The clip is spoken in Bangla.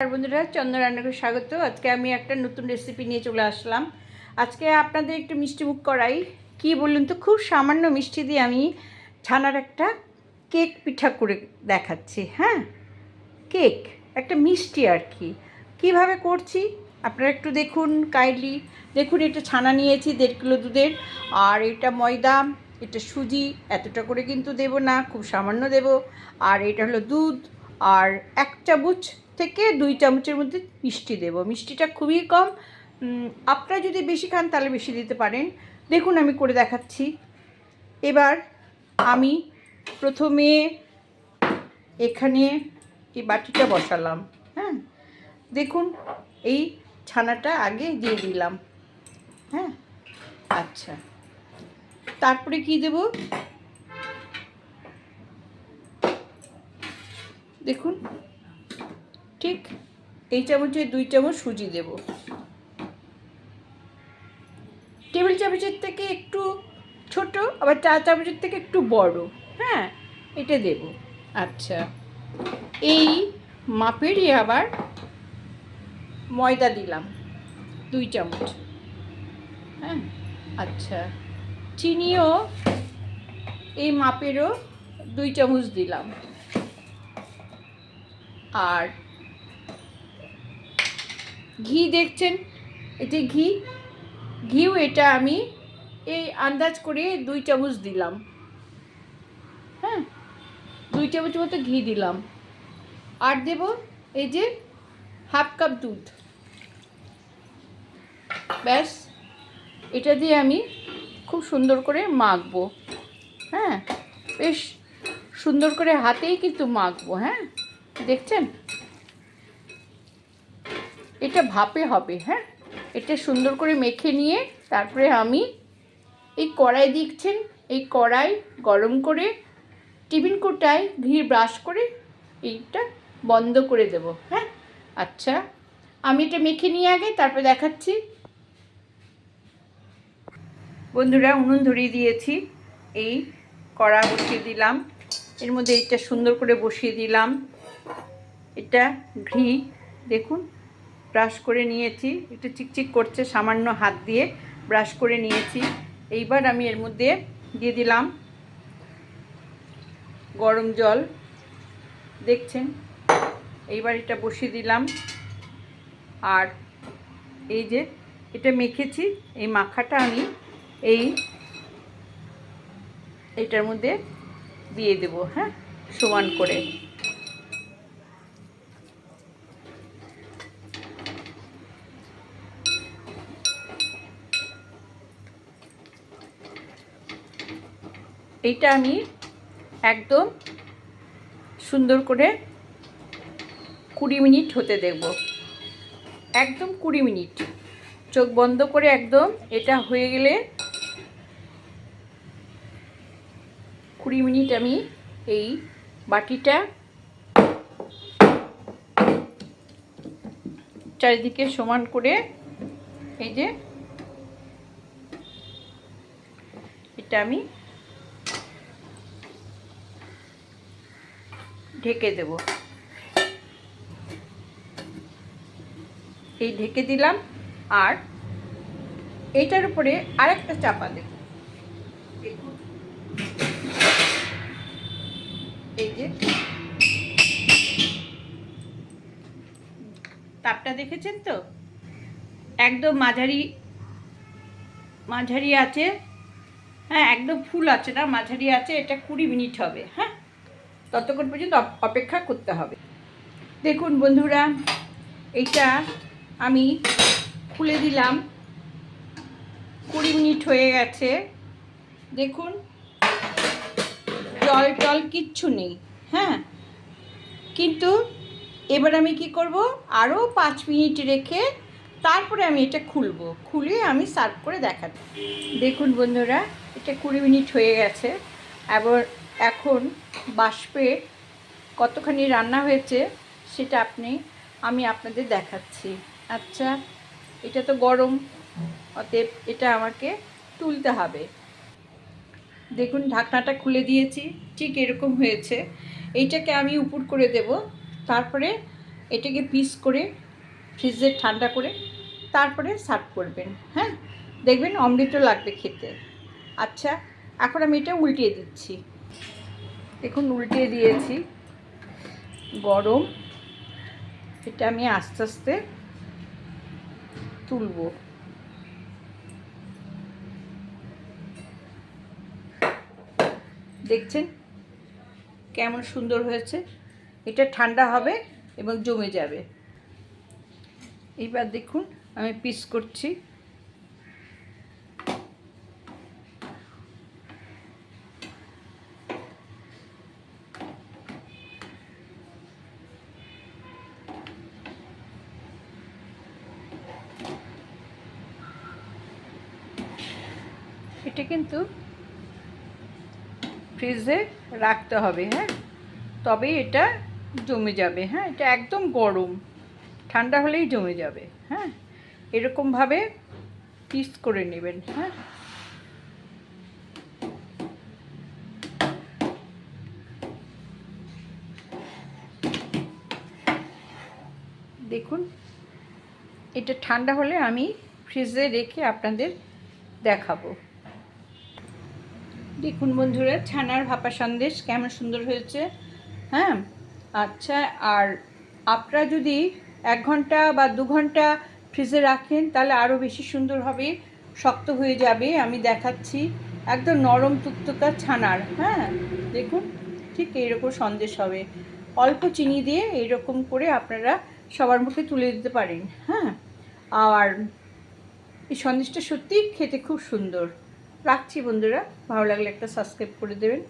আর বন্ধুরা চন্দ্র রান্নাকে স্বাগত। আজকে আমি একটা নতুন রেসিপি নিয়ে চলে আসলাম। আজকে আপনাদের একটু মিষ্টি মুখ করাই। কি বলুন তো, খুব সামান্য মিষ্টি দিয়ে আমি ছানার একটা কেক পিঠা করে দেখাচ্ছি হ্যাঁ? কেক, একটা মিষ্টি আর কি। কীভাবে করছি, আপনারা একটু দেখুন কাইন্ডলি দেখুন, এটা ছানা নিয়েছি, দেড় কিলো দুধের। আর এটা ময়দা, এটা সুজি, এতটা করে কিন্তু দেব না, খুব সামান্য দেব। আর এটা হলো দুধ। আর এক চামচ থেকে দুই চামচের মধ্যে মিষ্টি দেব। মিষ্টিটা খুবই কম। আপনারা যদি বেশি খান তাহলে বেশি দিতে পারেন। দেখুন, আমি করে দেখাচ্ছি। এবার আমি প্রথমে এখানে এই বাটিটা বসালাম হ্যাঁ? দেখুন, এই ছানাটা আগে দিয়ে দিলাম হ্যাঁ? আচ্ছা। তারপরে কি দেব? দেখুন। ঠিক এই চামচে দুই চামচ সুজি দেব। টেবিল চামচের থেকে একটু ছোট, আবার চা চামচের থেকে একটু বড়। হ্যাঁ এটা দেব। আচ্ছা এই মাপেরই আবার ময়দা দিলাম, দুই চামচ। হ্যাঁ আচ্ছা চিনিও এই মাপেরও দুই চামচ দিলাম। আর ঘি দেখছেন? যে ঘি। ঘিও এটা আমি এই আন্দাজ করে দুই চামচ দিলাম। হ্যাঁ দুই চামচ মতো ঘি দিলাম। আর দেব এই যে হাফ কাপ দুধ। ব্যাস, এটা দিয়ে আমি খুব সুন্দর করে মাখবো। হ্যাঁ বেশ সুন্দর করে হাতেই কিন্তু মাখবো হ্যাঁ। দেখছেন? এটা ভাপে হবে হ্যাঁ? এটা সুন্দর করে মেখে নিয়ে তারপরে আমি এই কড়াই দিচ্ছেন, এই কড়াই গরম করে টিফিন কোটায় ঘি ব্রাশ করে এইটা বন্ধ করে দেব হ্যাঁ? আচ্ছা আমি এটা মেখে নিয়ে আগে তারপরে দেখাচ্ছি। বন্ধুরা, উনুন ধরিয়ে দিয়েছি, এই কড়া বসিয়ে দিলাম। এর মধ্যে এইটা সুন্দর করে বসিয়ে দিলাম। এটা ঘি, দেখুন, ব্রাশ করে নিয়েছি, একটু চিকচিক করছে, সামান্য হাত দিয়ে ব্রাশ করে নিয়েছি। এইবার আমি এর মধ্যে দিয়ে দিলাম গরম জল, দেখছেন? এইবার এটা বসিয়ে দিলাম। আর এই যে এটা মেখেছি, এই মাখাটা আমি এই এটার মধ্যে দিয়ে দেব হ্যাঁ? সমান করে। এইটা আমি একদম সুন্দর করে কুড়ি মিনিট হতে দেব একদম কুড়ি মিনিট। চোখ বন্ধ করে একদম এটা হয়ে গেলে কুড়ি মিনিট আমি এই বাটিটা চারিদিকে সমান করে এই যে এটা আমি ঢেকে দেব। এই ঢেকে দিলাম আর এইটার উপরে আরেকটা চাপা দেব। এই যে তাপটা দেখেছেন তো? একদম মাঝারি মাঝারি আছে। হ্যাঁ একদম ফুল আছে না? মাঝারি আছে, এটা কুড়ি মিনিট হবে। হ্যাঁ? ততক্ষণ পর্যন্ত অপ- অপেক্ষা করতে হবে। দেখুন বন্ধুরা এইটা আমি খুলে দিলাম। কুড়ি মিনিট হয়ে গেছে। দেখুন, জল টল কিচ্ছু নেই হ্যাঁ? কিন্তু এবার আমি কি করব? আরও পাঁচ মিনিট রেখে তারপরে আমি এটা খুলবো। খুলে আমি সার্ভ করে দেখাবো দেখুন বন্ধুরা, এটা কুড়ি মিনিট হয়ে গেছে। এবার এখন বাষ্পে কতখানি রান্না হয়েছে সেটা আপনি, আমি আপনাদের দেখাচ্ছি। আচ্ছা এটা তো গরম, অতএব এটা আমাকে তুলতে হবে। দেখুন, ঢাকনাটা খুলে দিয়েছি, ঠিক এরকম হয়েছে। এইটাকে আমি উপর করে দেব, তারপরে এটাকে পিস করে ফ্রিজে ঠান্ডা করে তারপরে সার্ভ করবেন হ্যাঁ? দেখবেন অমৃত লাগবে খেতে। আচ্ছা এখন আমি এটা উল্টিয়ে দিচ্ছি। দেখুন উল্টে দিয়েছি। গরম। এটা আমি আস্তে আস্তে তুলবো। দেখছেন? কেমন সুন্দর হয়েছে। এটা ঠান্ডা হবে এবং জমে যাবে। এইবার দেখুন, আমি পিস করছি। এটা কিন্তু ফ্রিজে রাখতে হবে হ্যাঁ? তবে এটা জমে যাবে হ্যাঁ? এটা একদম গরম। ঠান্ডা হলেই জমে যাবে হ্যাঁ? এরকমভাবে পিস করে নেবেন হ্যাঁ? দেখুন, এটা ঠান্ডা হলে আমি ফ্রিজে রেখে আপনাদের দেখাবো। দেখুন বন্ধুরা, ছানার ভাপা সন্দেশ কেমন সুন্দর হয়েছে। হ্যাঁ আচ্ছা আর আপনারা যদি এক ঘণ্টা বা দু ঘণ্টা ফ্রিজে রাখেন, তাহলে আরও বেশি সুন্দর হবে, শক্ত হয়ে যাবে, আমি দেখাচ্ছি। একদম নরম তুকতুকা ছানার হ্যাঁ দেখুন, ঠিক এইরকম সন্দেশ হবে। অল্প চিনি দিয়ে এইরকম করে আপনারা সবার মুখে তুলে দিতে পারেন হ্যাঁ। আর এই সন্দেশটা সত্যিই খেতে খুব সুন্দর। রাখছি বন্ধুরা ভালো লাগলে একটা সাবস্ক্রাইব করে দেবেন।